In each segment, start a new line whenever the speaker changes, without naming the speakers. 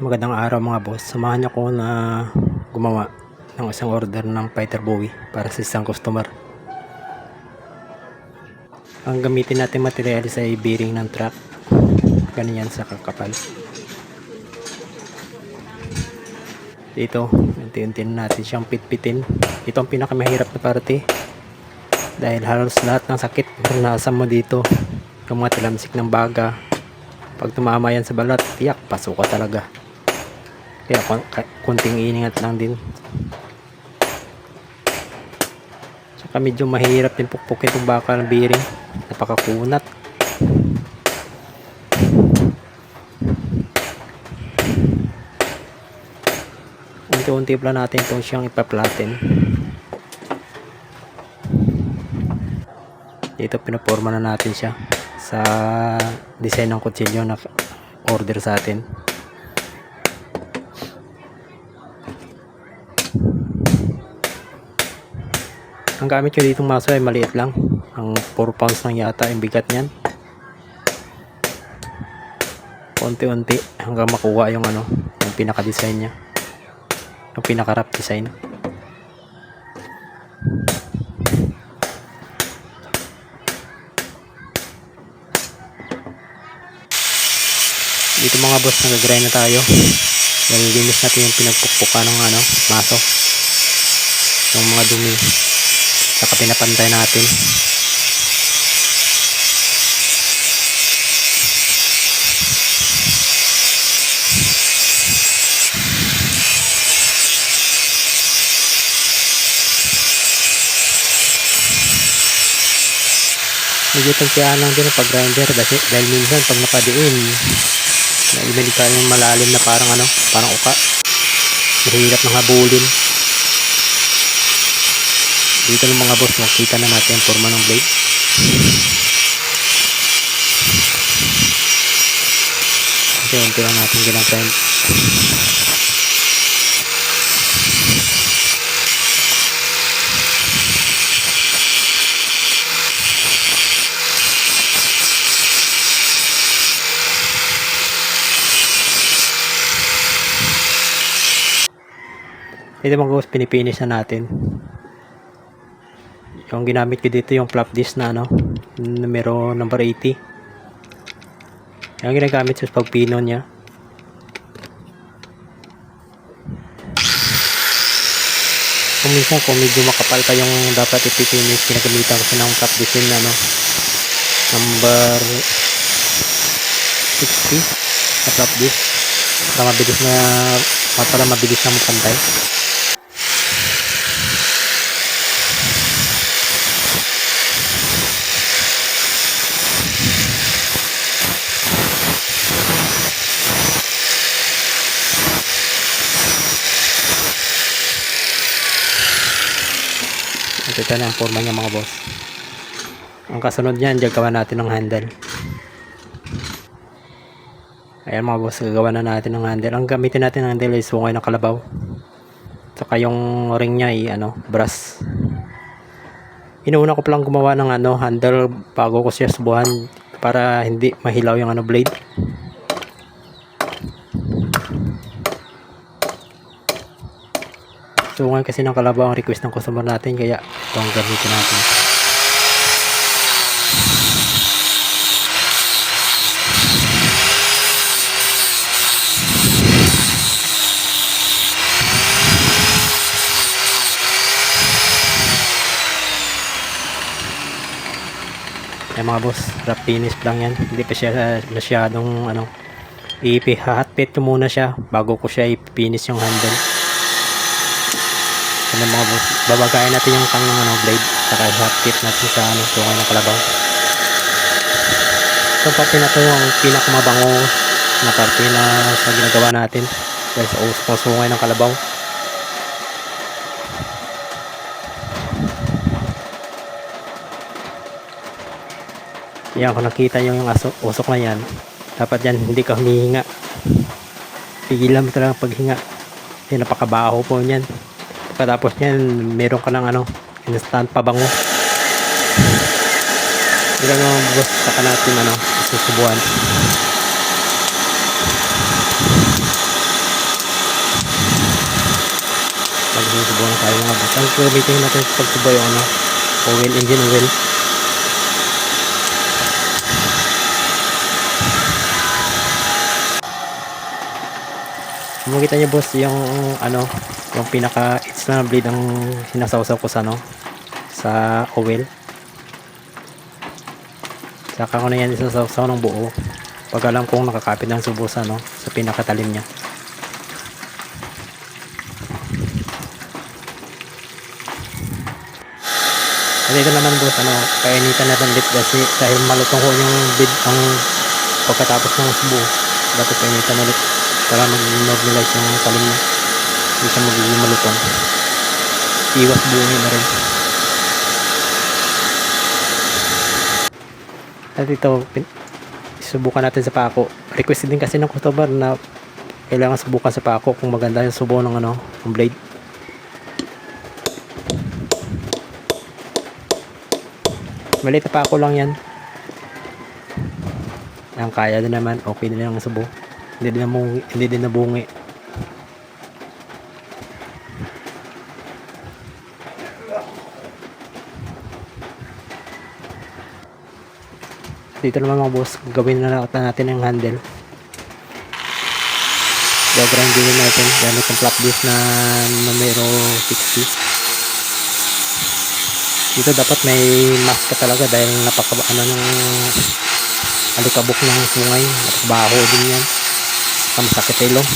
Magandang araw mga boss. Samahan niyo ko na gumawa ng isang order ng fighter buoy para sa isang customer. Ang gamitin natin materialis ay bearing ng truck. Ganyan sa kakapal. Dito, unti-unti na natin siyang pitpitin. Ito ang pinakamahirap na parte. Dahil halos lahat ng sakit nasa mo dito. Yung mga tilamsik ng baga. Pag tumama yan sa balat, tiyak, pasok ka talaga. Kaya kon- ka- konting ingat lang din. Saka medyo mahirap din pukpukin itong bakal ng bearing. Napakakunat. Unti-unti pa natin itong siyang ipaplatin. Dito pinaporma na natin siya sa design ng kutsilyo na order sa atin. Ang gamit ko ditong maso ay maliit lang. Ang 4 pounds lang yata yung bigat niyan. Unti-unti hanggang makuha yung ano, yung pinaka-design niya. Yung pinaka-wrap design. Dito mga boss, nag-grind na tayo. Nalilinis natin yung pinagpukpukan ng ano, maso. Yung mga dumi. Saka pinapantay natin. Medyo tagsiyahan lang din ang pag-grinder kasi dahil minsan pag napadiin, naibalik ka yung malalim na parang ano, parang uka. Mahirap nang habulin. Dito ng mga boss, makita na natin ang forma ng blade. Kasi unti lang natin ginagrind. Ito mga boss, pinipinish na natin. Yung ginamit ko dito yung flap disc na ano, numero number 80. Yung ginagamit sa pagpino niya. Kung minsan kung medyo makapal pa yung dapat ipipinish, kinagamitan ko ng flap disc na ano, number 60 na flap disc. Para mabilis na, para mabilis na mapantay. Ito na ang forma niya mga boss. Ang kasunod niyan, gagawa natin ng handle. Ayan mga boss, gagawa na natin ng handle. Ang gamitin natin ng handle ay sungay ng kalabaw. Saka yung ring niya ay ano, brass. Inuuna ko palang gumawa ng ano, handle bago ko siya subuhan para hindi mahilaw yung ano blade. So ngayon kasi ng kalabaw ang request ng customer natin kaya ito ang gamitin natin. Ay mga boss, rough finish lang yan. Hindi pa siya masyadong ano, ipihahatpit ko muna siya bago ko siya ipinish yung handle. Ano mga boss, babagayin natin yung kanyang ano, blade saka i-hot natin sa ano, tungay ng kalabaw. Itong parte na to yung pinakamabango na parte na sa ginagawa natin dahil sa usok sungay ng kalabaw. Yan, kung nakita nyo yung aso, usok na yan, dapat yan hindi ka humihinga. Pigilan mo talaga ang paghinga. Yan, napakabaho po niyan. Pagkatapos niyan, meron ka ng ano, instant pabango. Ilan ang gusto saka natin ano, susubuan. Pag susubuan tayo mga bus. Ang gamitin natin sa pagsubay yung ano, oil engine oil. Makita niyo boss yung ano, yung pinaka it's na blade ang sinasawsaw ko sa ano, sa oil. Saka ko na yan isasawsaw ng buo. Pag alam kong nakakapit ng subo sa ano, sa pinakatalim niya. At ito naman boss, ano, kainitan natin ulit kasi dahil malutong ko yung bid ang pagkatapos ng subo. Dapat kainitan ulit para mag-normalize yung talim niya. Hindi siya magiging malutong. Iwas buhay na rin. At ito, subukan natin sa pako. Request din kasi ng customer na kailangan subukan sa pako kung maganda yung subo ng ano, ng blade. Maliit na pako lang yan. Ang kaya din naman, okay din ang subo. Hindi din namungi, hindi din nabungi. Dito naman mga boss, gawin na natin yung handle. Gagrind din natin gamit ang flap disc na numero 60. Dito dapat may mask ka talaga dahil napaka ano ng alikabok ng sungay, baho din yan. Kamasakit ilong.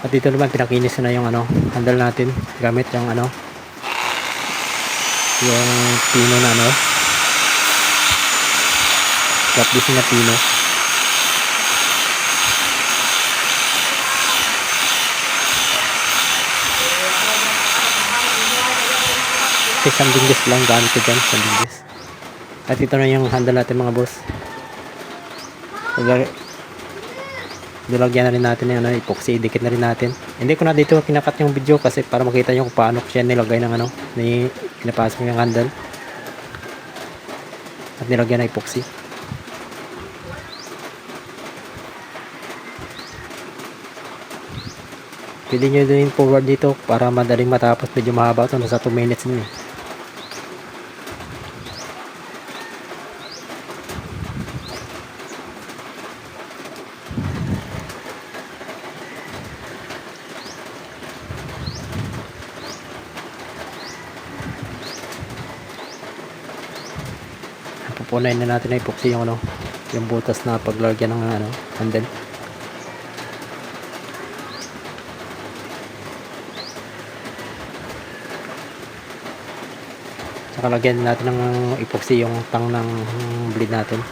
At dito naman pinakinis na yung ano, handle natin. Gamit yung ano yung pino na ano. Flat disc na pino. Kasi sanding disc lang gamit ko dyan sanding disc at ito na yung handle natin mga boss Nilagyan na rin natin yung ano, epoxy, dikit na rin natin. Hindi ko na dito kinakat yung video kasi para makita nyo kung paano siya nilagay ng ano, ni pinapasok yung handle. At nilagyan ng epoxy. Pwede nyo din forward dito para madaling matapos. Medyo mahaba ito, nasa 2 minutes din pupunayin na natin na epoxy yung ano yung butas na paglagyan ng ano handle. Saka lagyan natin ng epoxy yung tang ng blade natin.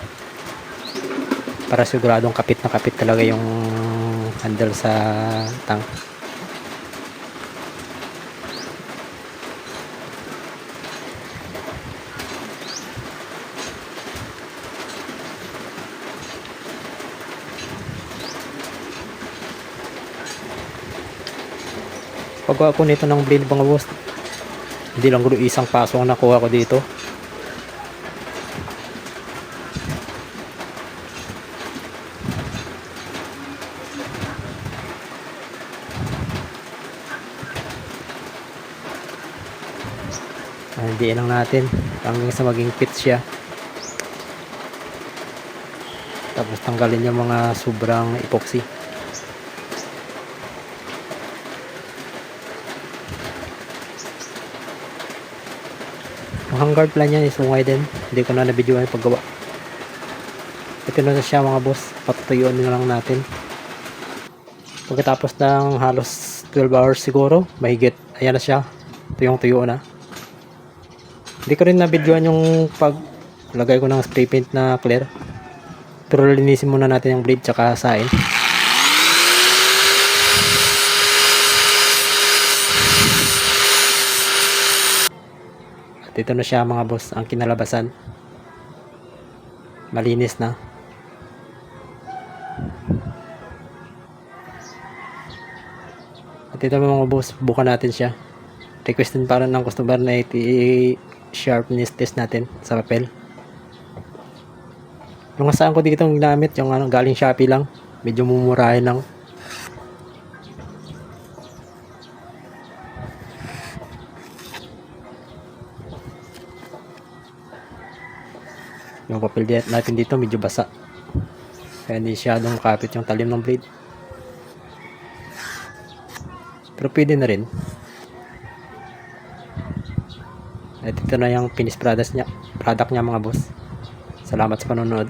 Para siguradong kapit na kapit talaga yung handle sa tang paggawa ko nito ng blade mga boss hindi lang gulo isang paso ang nakuha ko dito. Ah, hindi lang natin hanggang sa maging fit siya. Tapos tanggalin yung mga sobrang epoxy Hangguard plan yan isungay din. Hindi ko na nabidyoan yung paggawa. Ito na siya mga boss. Patutuyuan na lang natin. Pagkatapos ng halos 12 hours siguro, mahigit. Ayan na siya. Tuyong tuyo na. Hindi ko rin nabidyoan yung paglagay ko ng spray paint na clear. Pero linisin muna natin yung blade tsaka sain. At ito na siya mga boss, ang kinalabasan. Malinis na. At ito mga boss, bukan natin siya. Request din para ng customer na i-sharpness test natin sa papel. Yung saan ko dito ginamit, yung ano, galing Shopee lang. Medyo mumurahin lang. Yung papel natin dito medyo basa. Kaya hindi siyadong kapit yung talim ng blade. Pero pwede na rin. At ito na yung finished product niya, product niya mga boss. Salamat sa panonood.